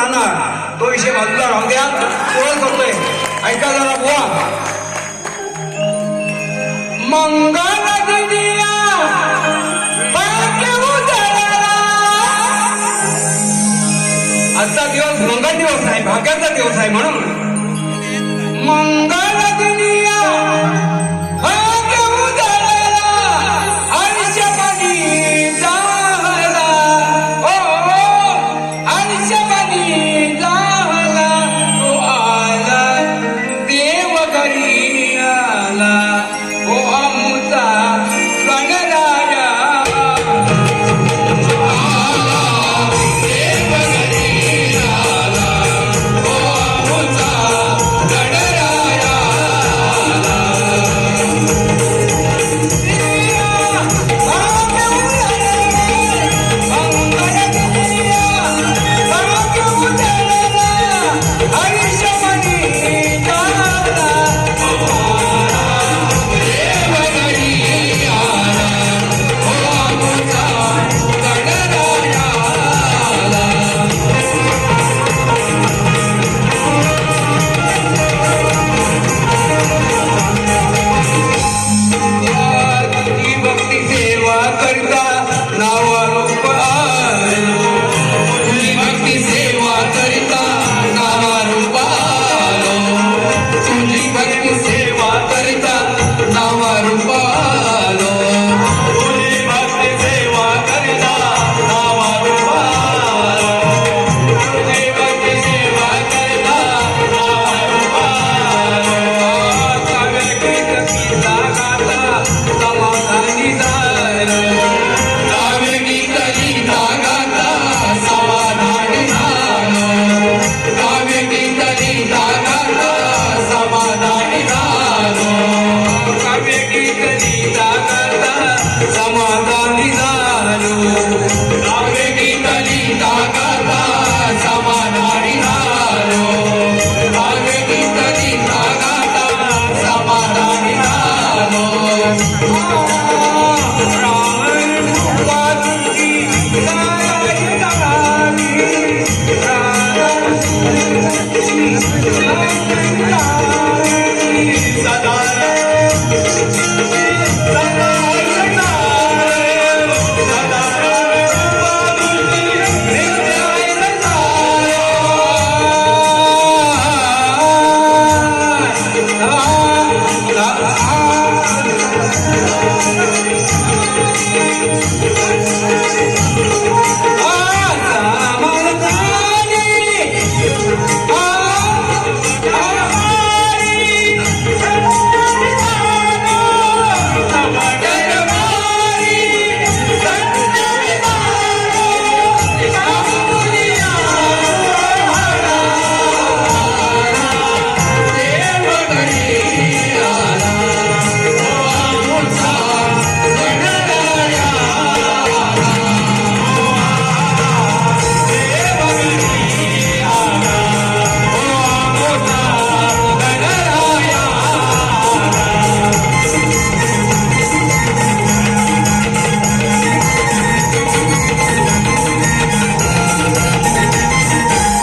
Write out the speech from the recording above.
राहणार. तो विषय बाजूला राहू द्या कोण करतोय? ऐका जरा बुवा. मंगल आजचा दिवस मंगल दिवस आहे भाग्याचा दिवस आहे म्हणून. मंगल दुनिया Bye.